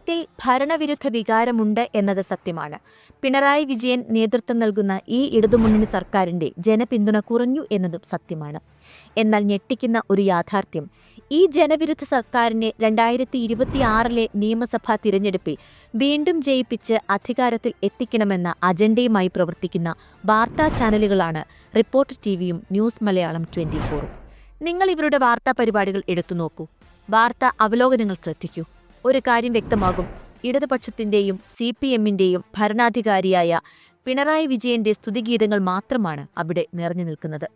കേരളത്തിൽ ഭരണവിരുദ്ധ വികാരമുണ്ട് എന്നത് സത്യമാണ്. പിണറായി വിജയൻ നേതൃത്വം നൽകുന്ന ഈ ഇടതുമുന്നണി സർക്കാരിന്റെ ജനപിന്തുണ കുറഞ്ഞു എന്നതും സത്യമാണ്. എന്നാൽ ഞെട്ടിക്കുന്ന ഒരു യാഥാർത്ഥ്യം. ഈ ജനവിരുദ്ധ സർക്കാരിനെ രണ്ടായിരത്തി ഇരുപത്തിയാറിലെ നിയമസഭാ തിരഞ്ഞെടുപ്പിൽ വീണ്ടും ജയിപ്പിച്ച് അധികാരത്തിൽ എത്തിക്കണമെന്ന അജണ്ടയുമായി പ്രവർത്തിക്കുന്ന വാർത്താ ചാനലുകളാണ് റിപ്പോർട്ടർ ടിവിയും ന്യൂസ് മലയാളം ട്വന്റി ഫോറും. നിങ്ങൾ ഇവരുടെ വാർത്താ പരിപാടികൾ എടുത്തു നോക്കൂ. വാർത്താ അവലോകനങ്ങൾ ശ്രദ്ധിക്കൂ. ഒരു കാര്യം വ്യക്തമാകും. ഇടതുപക്ഷത്തിന്റെയും സി പി എമ്മിന്റെയും ഭരണാധികാരിയായ പിണറായി വിജയന്റെ സ്തുതിഗീതങ്ങൾ മാത്രമാണ് അവിടെ നിറഞ്ഞു നിൽക്കുന്നത്.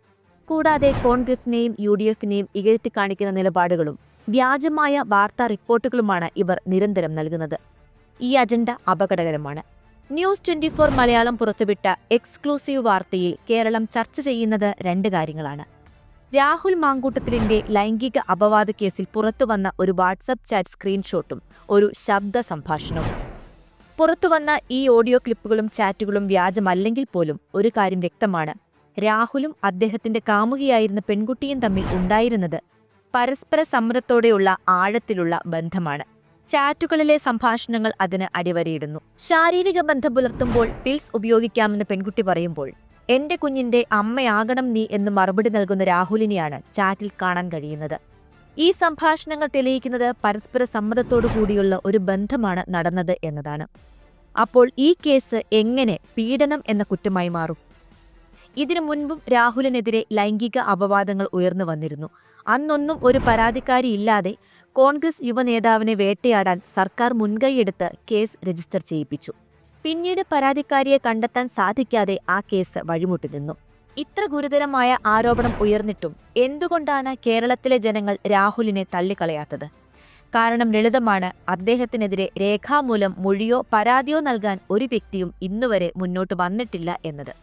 കൂടാതെ കോൺഗ്രസിനെയും യു ഡി എഫിനെയും ഇകഴ്ത്തി കാണിക്കുന്ന നിലപാടുകളും വ്യാജമായ വാർത്താ റിപ്പോർട്ടുകളുമാണ് ഇവർ നിരന്തരം നൽകുന്നത്. ഈ അജണ്ട അപകടകരമാണ്. ന്യൂസ് ട്വന്റി ഫോർ മലയാളം പുറത്തുവിട്ട എക്സ്ക്ലൂസീവ് വാർത്തയിൽ കേരളം ചർച്ച ചെയ്യുന്നത് രണ്ട് കാര്യങ്ങളാണ്. രാഹുൽ മാങ്കൂട്ടത്തിലിന്റെ ലൈംഗിക അപവാദ കേസിൽ പുറത്തുവന്ന ഒരു വാട്സപ്പ് ചാറ്റ് സ്ക്രീൻഷോട്ടും ഒരു ശബ്ദ സംഭാഷണവും. പുറത്തുവന്ന ഈ ഓഡിയോ ക്ലിപ്പുകളും ചാറ്റുകളും വ്യാജമല്ലെങ്കിൽ പോലും ഒരു കാര്യം വ്യക്തമാണ്. രാഹുലും അദ്ദേഹത്തിന്റെ കാമുകിയായിരുന്ന പെൺകുട്ടിയും തമ്മിൽ ഉണ്ടായിരുന്നത് പരസ്പര സമ്മതത്തോടെയുള്ള ആഴത്തിലുള്ള ബന്ധമാണ്. ചാറ്റുകളിലെ സംഭാഷണങ്ങൾ അതിന് അടിവരയിടുന്നു. ശാരീരിക ബന്ധം പുലർത്തുമ്പോൾ പിൽസ് ഉപയോഗിക്കാമെന്ന് പെൺകുട്ടി പറയുമ്പോൾ എന്റെ കുഞ്ഞിന്റെ അമ്മയാകണം നീ എന്ന് മറുപടി നൽകുന്ന രാഹുലിനെയാണ് ചാറ്റിൽ കാണാൻ കഴിയുന്നത്. ഈ സംഭാഷണങ്ങൾ തെളിയിക്കുന്നത് പരസ്പര സമ്മതത്തോടു കൂടിയുള്ള ഒരു ബന്ധമാണ് നടന്നത് എന്നതാണ്. അപ്പോൾ ഈ കേസ് എങ്ങനെ പീഡനം എന്ന കുറ്റമായി മാറും? ഇതിനു മുൻപും രാഹുലിനെതിരെ ലൈംഗിക അപവാദങ്ങൾ ഉയർന്നു വന്നിരുന്നു. അന്നൊന്നും ഒരു പരാതിക്കാരിയില്ലാതെ കോൺഗ്രസ് യുവനേതാവിനെ വേട്ടയാടാൻ സർക്കാർ മുൻകൈയെടുത്ത് കേസ് രജിസ്റ്റർ ചെയ്യിപ്പിച്ചു. പിന്നീട് പരാതിക്കാരിയെ കണ്ടെത്താൻ സാധിക്കാതെ ആ കേസ് വഴിമുട്ടി നിന്നു. ഇത്ര ഗുരുതരമായ ആരോപണം ഉയർന്നിട്ടും എന്തുകൊണ്ടാണ് കേരളത്തിലെ ജനങ്ങൾ രാഹുലിനെ തള്ളിക്കളയാത്തത്? കാരണം ലളിതമാണ് അദ്ദേഹത്തിനെതിരെ രേഖാമൂലം മൊഴിയോ പരാതിയോ നൽകാൻ ഒരു വ്യക്തിയും ഇന്നുവരെ മുന്നോട്ട് വന്നിട്ടില്ല എന്നത്.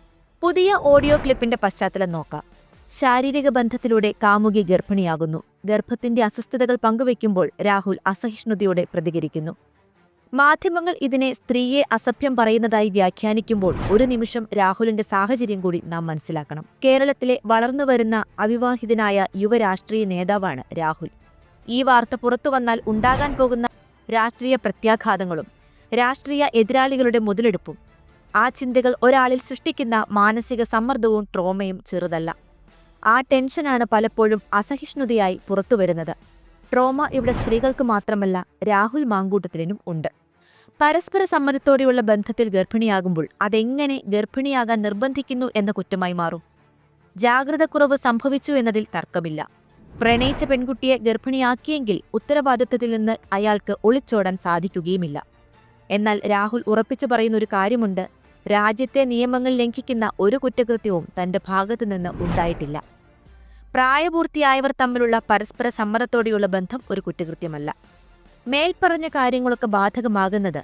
പുതിയ ഓഡിയോ ക്ലിപ്പിന്റെ പശ്ചാത്തലം നോക്കാം. ശാരീരിക ബന്ധത്തിലൂടെ കാമുകി ഗർഭിണിയാകുന്നു. ഗർഭത്തിന്റെ അസ്വസ്ഥതകൾ പങ്കുവയ്ക്കുമ്പോൾ രാഹുൽ അസഹിഷ്ണുതയോടെ പ്രതികരിക്കുന്നു. മാധ്യമങ്ങൾ ഇതിനെ സ്ത്രീയെ അസഭ്യം പറയുന്നതായി വ്യാഖ്യാനിക്കുമ്പോൾ ഒരു നിമിഷം രാഹുലിന്റെ സാഹചര്യം കൂടി നാം മനസ്സിലാക്കണം. കേരളത്തിലെ വളർന്നുവരുന്ന അവിവാഹിതനായ യുവരാഷ്ട്രീയ നേതാവാണ് രാഹുൽ. ഈ വാർത്ത പുറത്തു വന്നാൽ ഉണ്ടാകാൻ പോകുന്ന രാഷ്ട്രീയ പ്രത്യാഘാതങ്ങളും രാഷ്ട്രീയ എതിരാളികളുടെ മുതലെടുപ്പും ആ ചിന്തകൾ ഒരാളിൽ സൃഷ്ടിക്കുന്ന മാനസിക സമ്മർദ്ദവും ട്രോമയും ചെറുതല്ല. ആ ടെൻഷനാണ് പലപ്പോഴും അസഹിഷ്ണുതയായി പുറത്തുവരുന്നത്. ട്രോമ ഇവിടെ സ്ത്രീകൾക്ക് മാത്രമല്ല രാഹുൽ മാങ്കൂട്ടത്തിനും ഉണ്ട്. പരസ്പര സമ്മതത്തോടെയുള്ള ബന്ധത്തിൽ ഗർഭിണിയാകുമ്പോൾ അതെങ്ങനെ ഗർഭിണിയാകാൻ നിർബന്ധിക്കുന്നു എന്ന കുറ്റമായി മാറും. ജാഗ്രതക്കുറവ് സംഭവിച്ചു എന്നതിൽ തർക്കമില്ല. പ്രണയിച്ച പെൺകുട്ടിയെ ഗർഭിണിയാക്കിയെങ്കിൽ ഉത്തരവാദിത്വത്തിൽ നിന്ന് അയാൾക്ക് ഒളിച്ചോടാൻ സാധിക്കുകയുമില്ല. എന്നാൽ രാഹുൽ ഉറപ്പിച്ചു പറയുന്ന ഒരു കാര്യമുണ്ട്. രാജ്യത്തെ നിയമങ്ങൾ ലംഘിക്കുന്ന ഒരു കുറ്റകൃത്യവും തന്റെ ഭാഗത്തു നിന്ന് ഉണ്ടായിട്ടില്ല. പ്രായപൂർത്തിയായവർ തമ്മിലുള്ള പരസ്പര സമ്മതത്തോടെയുള്ള ബന്ധം ഒരു കുറ്റകൃത്യമല്ല. മേൽപ്പറഞ്ഞ കാര്യങ്ങളൊക്കെ ബാധകമാകുന്നത്.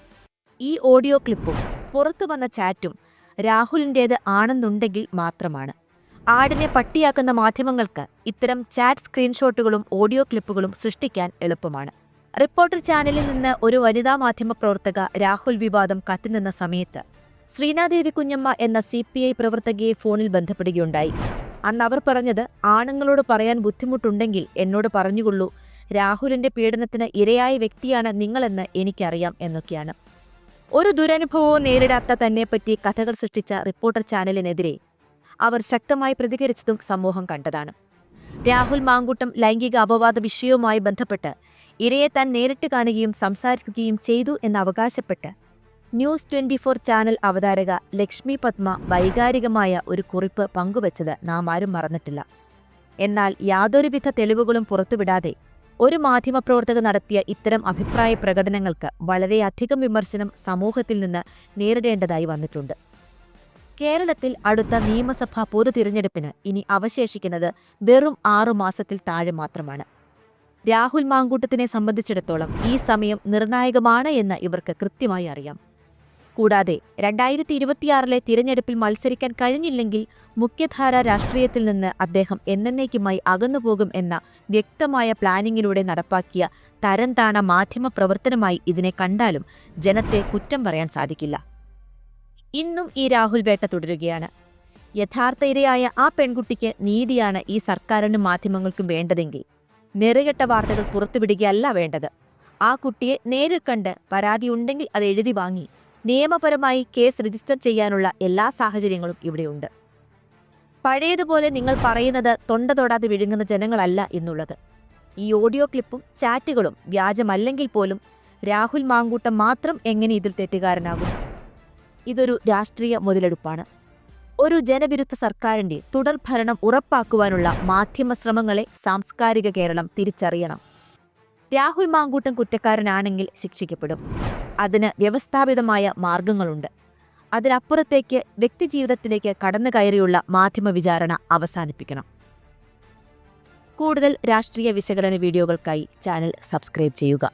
ഈ ഓഡിയോ ക്ലിപ്പും പുറത്തു വന്ന ചാറ്റും രാഹുലിന്റേത് ആണെന്നുണ്ടെങ്കിൽ മാത്രമാണ്. ആടിനെ പട്ടിയാക്കുന്ന മാധ്യമങ്ങൾക്ക് ഇത്തരം ചാറ്റ് സ്ക്രീൻഷോട്ടുകളും ഓഡിയോ ക്ലിപ്പുകളും സൃഷ്ടിക്കാൻ എളുപ്പമാണ്. റിപ്പോർട്ടർ ചാനലിൽ നിന്ന് ഒരു വനിതാ മാധ്യമ പ്രവർത്തക രാഹുൽ വിവാദം കത്തിനിന്ന സമയത്ത് ശ്രീനാദേവി കുഞ്ഞമ്മ എന്ന സി പി ഐ പ്രവർത്തകയെ ഫോണിൽ ബന്ധപ്പെടുകയുണ്ടായി. അന്ന് അവർ പറഞ്ഞത് ആണുങ്ങളോട് പറയാൻ ബുദ്ധിമുട്ടുണ്ടെങ്കിൽ എന്നോട് പറഞ്ഞുകൊള്ളൂ. രാഹുലിന്റെ പീഡനത്തിന് ഇരയായ വ്യക്തിയാണ് നിങ്ങളെന്ന് എനിക്കറിയാം എന്നൊക്കെയാണ്. ഒരു ദുരനുഭവവും നേരിടാത്ത തന്നെപ്പറ്റി കഥകൾ സൃഷ്ടിച്ച റിപ്പോർട്ടർ ചാനലിനെതിരെ അവർ ശക്തമായി പ്രതികരിച്ചതും സമൂഹം കണ്ടതാണ്. രാഹുൽ മാങ്കൂട്ടം ലൈംഗിക അപവാദ വിഷയവുമായി ബന്ധപ്പെട്ട് ഇരയെ താൻ നേരിട്ട് കാണുകയും സംസാരിക്കുകയും ചെയ്തു എന്ന് അവകാശപ്പെട്ട് ന്യൂസ് ട്വന്റി ഫോർ ചാനൽ അവതാരക ലക്ഷ്മി പത്മ വൈകാരികമായ ഒരു കുറിപ്പ് പങ്കുവച്ചത് നാം ആരും മറന്നിട്ടില്ല. എന്നാൽ യാതൊരുവിധ തെളിവുകളും പുറത്തുവിടാതെ ഒരു മാധ്യമപ്രവർത്തക നടത്തിയ ഇത്തരം അഭിപ്രായ പ്രകടനങ്ങൾക്ക് വളരെയധികം വിമർശനം സമൂഹത്തിൽ നിന്ന് നേരിടേണ്ടതായി വന്നിട്ടുണ്ട്. കേരളത്തിൽ അടുത്ത നിയമസഭാ പൊതു തിരഞ്ഞെടുപ്പിന് ഇനി അവശേഷിക്കുന്നത് വെറും ആറു മാസത്തിൽ താഴെ മാത്രമാണ്. രാഹുൽ മാങ്കൂട്ടത്തിനെ സംബന്ധിച്ചിടത്തോളം ഈ സമയം നിർണായകമാണ് എന്ന് ഇവർക്ക് കൃത്യമായി അറിയാം. കൂടാതെ രണ്ടായിരത്തി ഇരുപത്തിയാറിലെ തിരഞ്ഞെടുപ്പിൽ മത്സരിക്കാൻ കഴിഞ്ഞില്ലെങ്കിൽ മുഖ്യധാര രാഷ്ട്രീയത്തിൽ നിന്ന് അദ്ദേഹം എന്നേക്കുമായി അകന്നുപോകും എന്ന വ്യക്തമായ പ്ലാനിങ്ങിലൂടെ നടപ്പാക്കിയ തരംതാണ മാധ്യമ പ്രവർത്തനമായി ഇതിനെ കണ്ടാലും ജനത്തെ കുറ്റം പറയാൻ സാധിക്കില്ല. ഇന്നും ഈ രാഹുൽ വേട്ട തുടരുകയാണ്. യഥാർത്ഥ ഇരയായ ആ പെൺകുട്ടിക്ക് നീതിയാണ് ഈ സർക്കാരിനും മാധ്യമങ്ങൾക്കും വേണ്ടതെങ്കിൽ നിറകെട്ട വാർത്തകൾ പുറത്തുവിടുകയല്ല വേണ്ടത്. ആ കുട്ടിയെ നേരിൽ കണ്ട് പരാതിയുണ്ടെങ്കിൽ അത് എഴുതി വാങ്ങി നിയമപരമായി കേസ് രജിസ്റ്റർ ചെയ്യാനുള്ള എല്ലാ സാഹചര്യങ്ങളും ഇവിടെയുണ്ട്. പഴയതുപോലെ നിങ്ങൾ പറയുന്നത് തൊണ്ട തൊടാതെ വിഴുങ്ങുന്ന ജനങ്ങളല്ല എന്നുള്ളത്. ഈ ഓഡിയോ ക്ലിപ്പും ചാറ്റുകളും വ്യാജമല്ലെങ്കിൽ പോലും രാഹുൽ മാങ്കൂട്ടം മാത്രം എങ്ങനെ ഇതിൽ തെറ്റുകാരനാകും? ഇതൊരു രാഷ്ട്രീയ മുതലെടുപ്പാണ്. ഒരു ജനവിരുദ്ധ സർക്കാരിന്റെ തുടർഭരണം ഉറപ്പാക്കുവാനുള്ള മാധ്യമ ശ്രമങ്ങളെ സാംസ്കാരിക കേരളം തിരിച്ചറിയണം. രാഹുൽ മാങ്കൂട്ടം കുറ്റക്കാരനാണെങ്കിൽ ശിക്ഷിക്കപ്പെടും. അതിന് വ്യവസ്ഥാപിതമായ മാർഗങ്ങളുണ്ട്. അതിനപ്പുറത്തേക്ക് വ്യക്തിജീവിതത്തിലേക്ക് കടന്നു കയറിയുള്ള മാധ്യമ വിചാരണ അവസാനിപ്പിക്കണം. കൂടുതൽ രാഷ്ട്രീയ വിശകലന വീഡിയോകൾക്കായി ചാനൽ സബ്സ്ക്രൈബ് ചെയ്യുക.